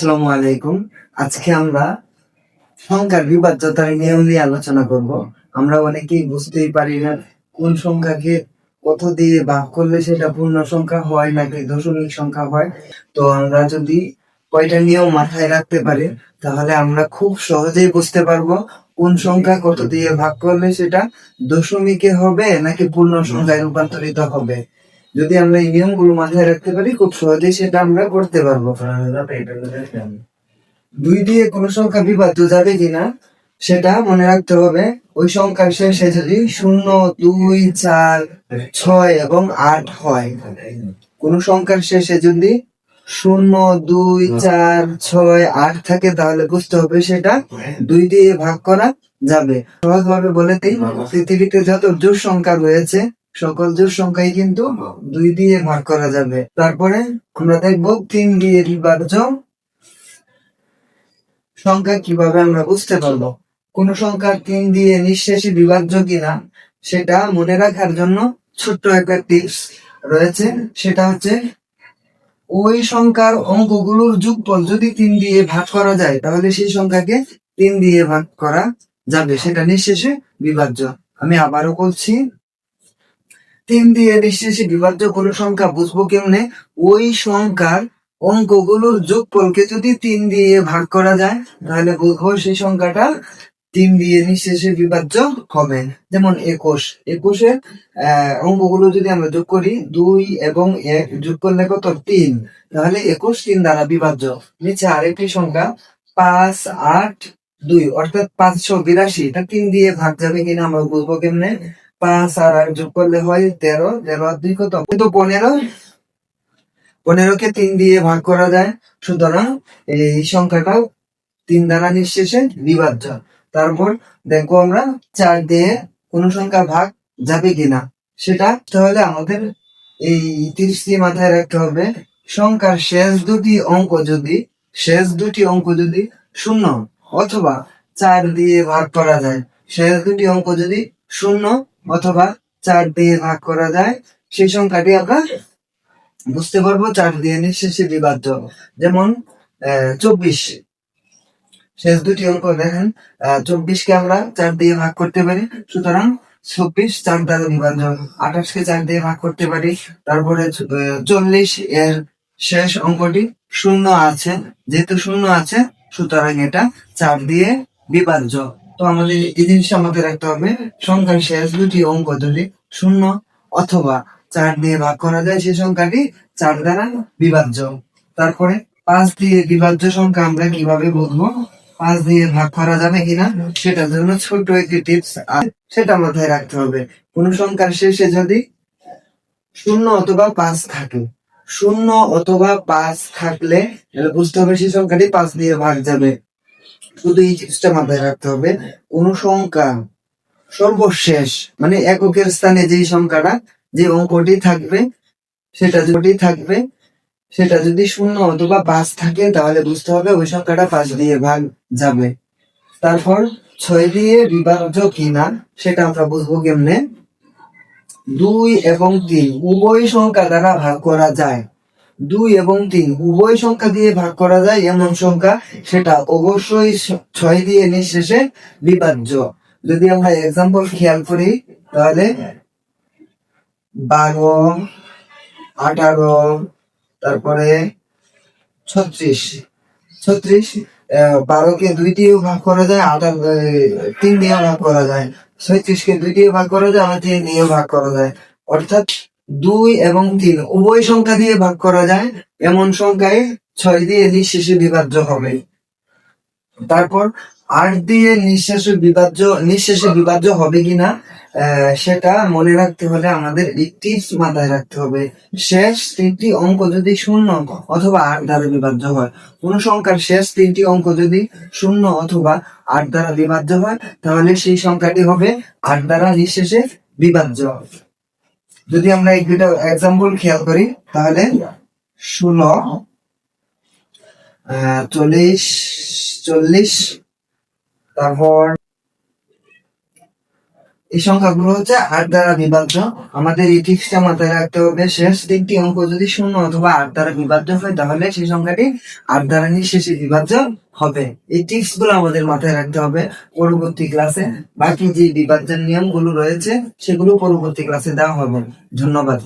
আসসালামু আলাইকুম। আজকে আমরা সংখ্যার বিভাজ্যতার নিয়ম নিয়ে আলোচনা করব। আমরা অনেকেই বুঝতেই পারি না কোন সংখ্যাকে কত দিয়ে ভাগ করলে সেটা পূর্ণ সংখ্যা হয় নাকি দশমিক সংখ্যা হয়। তো আমরা যদি কয়টা নিয়ম মাথায় রাখতে পারি, তাহলে আমরা খুব সহজেই বুঝতে পারব কোন সংখ্যা কত দিয়ে ভাগ করলে সেটা দশমিকে হবে নাকি পূর্ণ সংখ্যায় রূপান্তরিত হবে। যদি আমরা এই নিয়মগুলো মাথায় রাখতে পারি, খুব সহজেই সেটা আমরা করতে পারব। দুই দিয়ে কোন সংখ্যা বিভাজ্য যাবে কিনা, সেটা মনে রাখতে হবে। ওই সংখ্যার শেষে যদি শূন্য, দুই, চার, ছয় এবং আট হয়, কোন সংখ্যার শেষে যদি শূন্য, দুই, চার, ছয়, আট থাকে, তাহলে বুঝতে হবে সেটা দুই দিয়ে ভাগ করা যাবে। সহজভাবে বলে দিই, পৃথিবীতে যত জোর সংখ্যা রয়েছে সকল জোর সংখ্যাই কিন্তু দুই দিয়ে ভাগ করা যাবে। তারপরে আমরা দেখব তিন দিয়ে বিভাজ্য সংখ্যা কীভাবে আমরা বুঝতে পারব। কোন সংখ্যা তিন দিয়ে নিঃশেষে বিভাজ্য কিনা, সেটা মনে রাখার জন্য ছোট্ট একটা টিপস রয়েছে। সেটা হচ্ছে, ওই সংখ্যার অঙ্কগুলোর যোগফল যদি তিন দিয়ে ভাগ করা যায়, তাহলে সেই সংখ্যাকে তিন দিয়ে ভাগ করা যাবে, সেটা নিঃশেষে বিভাজ্য আমি আবারও বলছি তিন দিয়ে নিঃশেষে বিভাজ্য কোন সংখ্যা বুঝব কেমনে? ওই সংখ্যার অঙ্কগুলোর যোগফলকে যদি তিন দিয়ে ভাগ করা যায়, তাহলে বুঝব সেই সংখ্যাটা তিন দিয়ে নিঃশেষে বিভাজ্য হবে যেমন একুশ। একুশের অঙ্কগুলো যদি আমরা যোগ করি, দুই এবং এক যোগ করলে কত? তিন। তাহলে একুশ তিন দ্বারা বিভাজ্য। নিচে আরেকটি সংখ্যা, পাঁচ, আট, দুই। অর্থাৎ পাঁচশো বিরাশি। এটা তিন দিয়ে ভাগ যাবে কিনা আমরা বুঝব কেমনে? পাঁচ আর যোগ করলে হয় তেরো তেরো আর দুই কত? কিন্তু পনেরো, পনেরোকে তিন দিয়ে ভাগ করা যায়। সুতরাং এই সংখ্যাটাও তিন দ্বারা নিঃশেষে বিভাজ্য। তারপর দেখব আমরা চার দিয়ে কোন সংখ্যা ভাগ যাবে কিনা, সেটা তাহলে আমাদের এই তিরিশটি মাথায় রাখতে হবে। সংখ্যার শেষ দুটি অঙ্ক যদি, শেষ দুটি অঙ্ক যদি শূন্য অথবা চার দিয়ে ভাগ করা যায়, শেষ দুটি অঙ্ক যদি শূন্য অথবা চার দিয়ে ভাগ করা যায়, সেই সংখ্যাটি আমরা বুঝতে পারব, চার দিয়ে নিঃশেষে বিভাজ্য যেমন চব্বিশ। শেষ দুটি অঙ্ক, দেখেন চব্বিশকে আমরা চার দিয়ে ভাগ করতে পারি, সুতরাং চব্বিশ চার দ্বারা বিভাজ্য আঠাশকে চার দিয়ে ভাগ করতে পারি, তারপরে চল্লিশ এর শেষ অঙ্কটি শূন্য আছে, যেহেতু শূন্য আছে, সুতরাং এটা চার দিয়ে বিভাজ্য। তো আমাদের এই জিনিসটা আমাদের রাখতে হবে। সংখ্যার শেষ দুটি অঙ্ক যদি শূন্য অথবা চার দিয়ে ভাগ করা যায়, সেই সংখ্যাটি চার দ্বারা বিভাজ্য। তারপরে পাঁচ দিয়ে বিভাজ্য সংখ্যা আমরা কীভাবে বুঝব পাঁচ দিয়ে ভাগ করা যাবে কিনা? সেটার জন্য ছোট একটি টিপস সেটা মাথায় রাখতে হবে। কোন সংখ্যার শেষে যদি শূন্য অথবা পাঁচ থাকে, শূন্য অথবা পাঁচ থাকলে বুঝতে হবে সেই সংখ্যাটি পাঁচ দিয়ে ভাগ যাবে। শুধু এই জিনিসটা মাথায় রাখতে হবে কোন সংখ্যা সর্বশেষ মানে এককের স্থানে যেই সংখ্যাটা, যে অঙ্কটি থাকবে, সেটা যদি থাকবে, সেটা যদি শূন্য অথবা পাঁচ থাকে, তাহলে বুঝতে হবে ওই সংখ্যাটা পাঁচ দিয়ে ভাগ যাবে। তারপর ছয় দিয়ে বিভাজ্য কিনা, সেটা আমরা বুঝব কেমনে? দুই এবং তিন, উভয় সংখ্যা দ্বারা ভাগ করা যায়। দুই এবং তিন। উভয় সংখ্যা দিয়ে ভাগ করা যায় এমন সংখ্যা, সেটা অবশ্যই ছয় দিয়ে নিঃশেষে বিভাজ্য। যদি আমরা এক্সাম্পল খেয়াল করি, তাহলে বারো, আঠারো, তারপরে ছত্রিশ। ছত্রিশ বারোকে দুই দিয়ে ভাগ করা যায়, আঠারো তিন দিয়ে ভাগ করা যায়। ছয়ত্রিশকে দুই দিয়ে ভাগ করা যায়, আবার তিন দিয়ে ভাগ করা যায়। অর্থাৎ দুই এবং তিন। উভয় সংখ্যা দিয়ে ভাগ করা যায়। এমন সংখ্যায় ছয় দিয়ে নিঃশেষে বিভাজ্য হবে। তারপর আট দিয়ে নিঃশেষে বিভাজ্য নিঃশেষে বিভাজ্য হবে কিনা সেটা মনে রাখতে হলে আমাদের একটি মাথায় রাখতে হবে। শেষ তিনটি অঙ্ক যদি শূন্য অথবা আট দ্বারা বিভাজ্য হয়, কোন সংখ্যার শেষ তিনটি অঙ্ক যদি শূন্য অথবা আট দ্বারা বিভাজ্য হয়, তাহলে সেই সংখ্যাটি হবে আট দ্বারা নিঃশেষে বিভাজ্য। যদি আমরা এই দুটো এক্সাম্পল খেয়াল করি তাহলে ষোলো চল্লিশ চল্লিশ তারপর এই সংখ্যাগুলো হচ্ছে আট দ্বারা বিভাজ্য। আমাদের এই টিক্সটা মাথায় রাখতে হবে। শেষ দিকটি অঙ্ক যদি শূন্য অথবা আট দ্বারা বিভাজ্য হয়, তাহলে সেই সংখ্যাটি আট দ্বারা নিঃশেষে বিভাজ্য হবে। এই টিপসগুলো আমাদের মাথায় রাখতে হবে পরবর্তী ক্লাসে বাকি যে বিভাজ্যের নিয়মগুলো রয়েছে, সেগুলো পরবর্তী ক্লাসে দেওয়া হবে। ধন্যবাদ।